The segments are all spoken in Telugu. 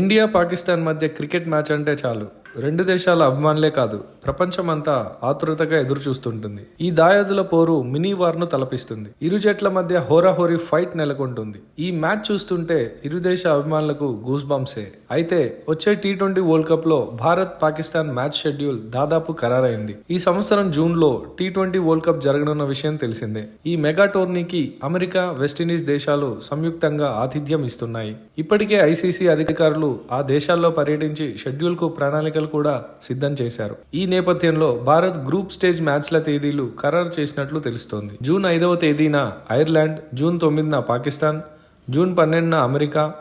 ఇండియా పాకిస్తాన్ మధ్య క్రికెట్ మ్యాచ్ అంటే చాలు. రెండు దేశాల అభిమానులే కాదు ప్రపంచమంతా ఆతృతగా ఎదురు చూస్తుంటుంది ఈ దాయాదుల పోరు మినీ వార్ను తలపిస్తుంది. ఇరు జట్ల మధ్య హోరాహోరీ ఫైట్ నెలకొంటుంది. ఈ మ్యాచ్ చూస్తుంటే ఇరు దేశ అభిమానులకు గూస్ బంప్సే అయితే వచ్చే టీ ట్వంటీ వరల్డ్ కప్లో భారత్ పాకిస్తాన్ మ్యాచ్ షెడ్యూల్ దాదాపు ఖరారైంది. ఈ సంవత్సరం జూన్లో టీ ట్వంటీ వరల్డ్ కప్ జరగనున్న విషయం తెలిసిందే. ఈ మెగా టోర్నీకి అమెరికా వెస్టిండీస్ దేశాలు సంయుక్తంగా ఆతిథ్యం ఇస్తున్నాయి. ఇప్పటికే ఐసీసీ అధికారులు ఆ దేశాల్లో పర్యటించి షెడ్యూల్కు ప్రణాళికలు కూడా సిద్ధం చేశారు. ఈ నేపథ్యంలో భారత్ గ్రూప్ స్టేజ్ మ్యాచ్ల తేదీలు ఖరారు చేసినట్లు తెలుస్తోంది. జూన్ ఐదవ తేదీన ఐర్లాండ్ జూన్ తొమ్మిదిన పాకిస్తాన్ జూన్ పన్నెండున అమెరికా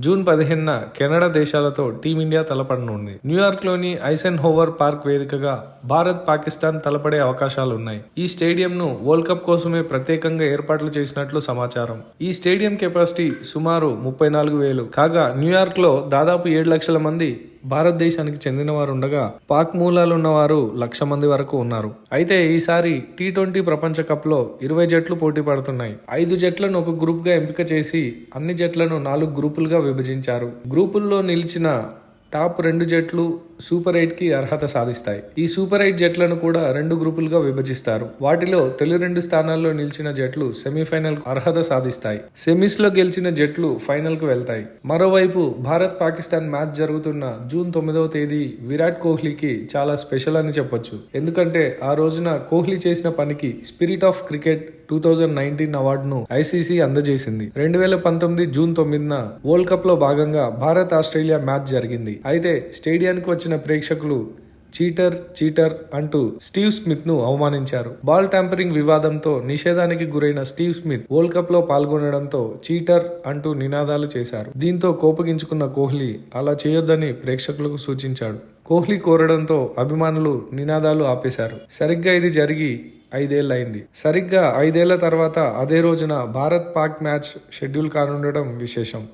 జూన్ పదిహేనున కెనడా దేశాలతో టీమిండియా తలపడనుంది. న్యూయార్క్లోని ఐసెన్ హోవర్ పార్క్ వేదికగా భారత్ పాకిస్తాన్ తలపడే అవకాశాలున్నాయి. ఈ స్టేడియంను వరల్డ్ కప్ కోసమే ప్రత్యేకంగా ఏర్పాట్లు చేసినట్లు సమాచారం. ఈ స్టేడియం కెపాసిటీ సుమారు ముప్పై నాలుగు వేలు. కాగా న్యూయార్క్లో దాదాపు ఏడు లక్షల మంది భారతదేశానికి చెందిన వారు ఉండగా పాక్ మూలాలు ఉన్నవారు లక్ష మంది వరకు ఉన్నారు. అయితే ఈసారి టీ ట్వంటీ ప్రపంచ కప్లో ఇరవై జట్లు పోటీ పడుతున్నాయి. ఐదు జట్లను ఒక గ్రూప్గా ఎంపిక చేసి అన్ని జట్లను నాలుగు గ్రూపులుగా విభజించారు. గ్రూపుల్లో నిలిచిన టాప్ రెండు జట్లు సూపర్ ఎయిట్కి అర్హత సాధిస్తాయి. ఈ సూపర్ ఎయిట్ జట్లను కూడా రెండు గ్రూపులుగా విభజిస్తారు. వాటిలో తొలి రెండు స్థానాల్లో నిలిచిన జట్లు సెమీఫైనల్ అర్హత సాధిస్తాయి. సెమీస్లో గెలిచిన జట్లు ఫైనల్కు వెళ్తాయి. మరోవైపు భారత్ పాకిస్తాన్ మ్యాచ్ జరుగుతున్న జూన్ తొమ్మిదవ తేదీ విరాట్ కోహ్లీకి చాలా స్పెషల్ అని చెప్పొచ్చు. ఎందుకంటే ఆ రోజున కోహ్లీ చేసిన పనికి spirit of cricket two thousand nineteen అవార్డును ఐసీసీ అందజేసింది. రెండు వేల పంతొమ్మిది జూన్ తొమ్మిదిన వరల్డ్ కప్లో భాగంగా భారత్ ఆస్ట్రేలియా మ్యాచ్ జరిగింది. అయితే స్టేడియానికి వచ్చిన ప్రేక్షకులు చీటర్ చీటర్ అంటూ స్టీవ్ స్మిత్ను అవమానించారు. బాల్ ట్యాంపరింగ్ వివాదంతో నిషేధానికి గురైన స్టీవ్ స్మిత్ వరల్డ్ కప్లో పాల్గొనడంతో చీటర్ అంటూ నినాదాలు చేశారు. దీంతో కోపగించుకున్న కోహ్లీ అలా చేయొద్దని ప్రేక్షకులకు సూచించాడు. కోహ్లీ కోరడంతో అభిమానులు నినాదాలు ఆపేశారు. సరిగ్గా ఇది జరిగి ఐదేళ్ళైంది సరిగ్గా ఐదేళ్ళ తర్వాత అదే రోజున భారత్ పాక్ మ్యాచ్ షెడ్యూల్ కానుండడం విశేషం.